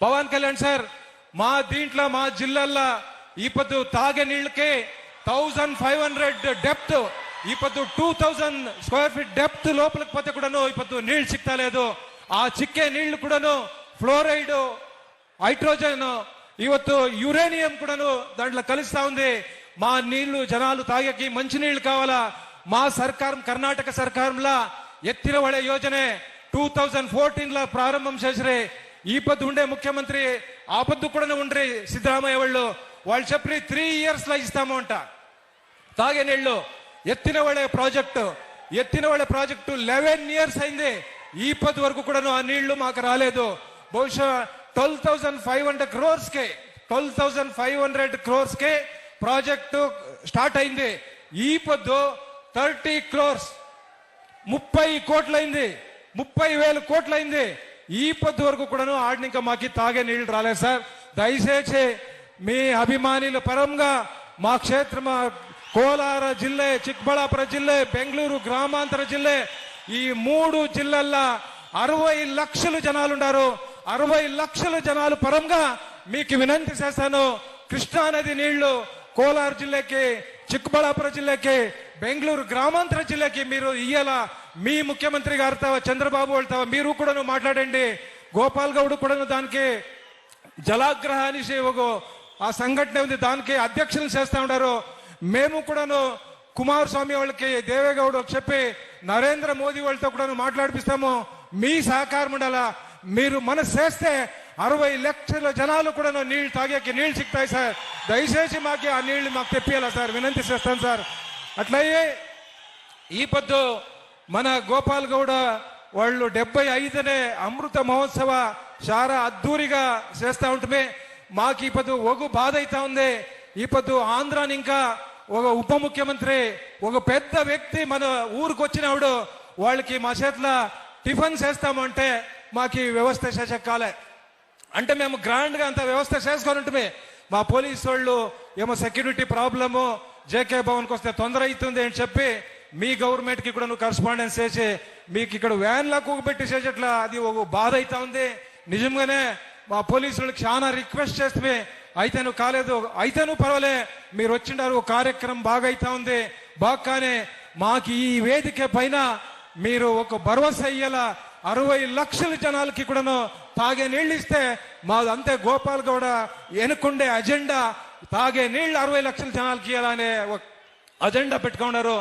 Pawan Kalyan sir మా దీంట్లో మా జిల్లాల్లో ఈ పొద్దు తాగే నీళ్ళకి థౌజండ్ ఫైవ్ హండ్రెడ్ డెప్త్ ఈ పొద్దు two thousand square feet depth లోపలికి పోతే కూడాను ఈ పొద్దు నీళ్లు చిక్తా లేదు ఆ చిక్కే నీళ్లు కూడాను ఫ్లోరైడ్ హైడ్రోజన్ ಇವತ್ತು యురేనియం కూడాను దాంట్లో కలుస్తా ఉంది మా నీళ్లు జనాలు తాగేకి మంచి నీళ్లు కావాలా మా సర్కారం కర్ణాటక సర్కారంలా ఎత్తిన ಒಳೆ ಯೋಜನೆ ಟೂ ತೌಸಂಡ್ ಫೋರ್ಟೀನ್ ಲ ಪ್ರಾರಂಭం చేసిరే ఈ పద్దు ఉండే ముఖ్యమంత్రి ఆ పద్దు కూడా ఉండ్రి సిద్ధరామయ్య వాళ్ళు. వాళ్ళు చెప్పి త్రీ ఇయర్స్లో ఇస్తాము అంట. తాగే నీళ్ళు ఎత్తిన వాళ్ళ ప్రాజెక్టు ఎత్తిన వాళ్ళ ప్రాజెక్టు లెవెన్ ఇయర్స్ అయింది. ఈ పది వరకు కూడా ఆ నీళ్ళు మాకు రాలేదు. బహుశా twelve thousand five hundred crores కే twelve thousand five hundred crores కే ప్రాజెక్టు స్టార్ట్ అయింది. ఈ పొద్దు థర్టీ క్రోర్స్ ముప్పై కోట్లయింది. ముప్పై వేల కోట్లయింది. ఈ పొద్దు వరకు కూడాను ఇంకా మాకి తాగే నీళ్ళు రాలేదు సార్. దయచేసి మీ అభిమానుల పరంగా మా క్షేత్ర కోలార జిల్లే చిక్బళాపుర జిల్లే బెంగళూరు గ్రామాంతర జిల్లే ఈ మూడు జిల్లల్లో అరవై లక్షలు జనాలుండారు అరవై లక్షల జనాలు పరంగా మీకు వినంతి చేస్తాను. కృష్ణానది నీళ్ళు కోలార జిల్లాకి చిక్కుబళాపుర జిల్లాకి బెంగళూరు గ్రామాంతర జిల్లాకి మీరు ఇయ్యాల మీ ముఖ్యమంత్రి గారితో చంద్రబాబు వాళ్ళతో మీరు కూడాను మాట్లాడండి. గోపాల్ గౌడ్ కూడాను దానికి జలాగ్రహ అనేసి ఒక ఆ సంఘటన ఉంది దానికి అధ్యక్షులు చేస్తూ ఉన్నారు. మేము కూడాను కుమారస్వామి వాళ్ళకి దేవేగౌడ్ చెప్పి నరేంద్ర మోదీ వాళ్ళతో కూడాను మాట్లాడిపిస్తాము. మీ సహకారం ఉండాలా? మీరు మనసు చేస్తే అరవై లక్షల జనాలు కూడా నీళ్ళు తాగేకి నీళ్ళు సిక్తాయి సార్. దయచేసి మాకు ఆ నీళ్ళు మాకు తెప్పియాలా సార్? వినంతి చేస్తాను సార్. అట్లయి ఈ పొద్దు మన గోపాల్ గౌడ వాళ్ళు డెబ్బై ఐదనే అమృత మహోత్సవ చాలా అద్దూరిగా చేస్తా ఉంటమే మాకు ఈ పొద్దు ఒగు బాధ అయితా ఉంది. ఈ పొద్దు ఆంధ్రాని ఇంకా ఒక ఉప ముఖ్యమంత్రి ఒక పెద్ద వ్యక్తి మన ఊరికి వచ్చినప్పుడు వాళ్ళకి మా చేతిలో టిఫిన్ చేస్తామంటే మాకు ఈ వ్యవస్థ కాలే అంటే మేము గ్రాండ్గా అంత వ్యవస్థ చేసుకొని ఉంటుమే. మా పోలీసు వాళ్ళు ఏమో సెక్యూరిటీ ప్రాబ్లము జేకే భవన్కి వస్తే తొందర అవుతుంది అని చెప్పి మీ గవర్నమెంట్కి కూడా నువ్వు కరస్పాండెన్స్ చేసి మీకు ఇక్కడ వ్యాన్లా కూగబెట్టి చేసేట్లా అది ఒక బాధ అవుతా ఉంది. నిజంగానే మా పోలీసులకు చాలా రిక్వెస్ట్ చేస్తే అయితే నువ్వు కాలేదు అయితే నువ్వు పర్వాలే మీరు వచ్చిండారు కార్యక్రమం బాగా అవుతా ఉంది. బాగానే మాకు ఈ వేదిక పైన మీరు ఒక భరోసా అయ్యేలా అరవై లక్షల జనాలకి కూడాను తాగే నీళ్ళు ఇస్తే మాది అంతే గోపాల్ గౌడ వెనుకుండే అజెండా తాగే నీళ్ళు అరవై లక్షల జనాలకి ఇవ్వాలనే ఒక అజెండా పెట్టుకున్నారు.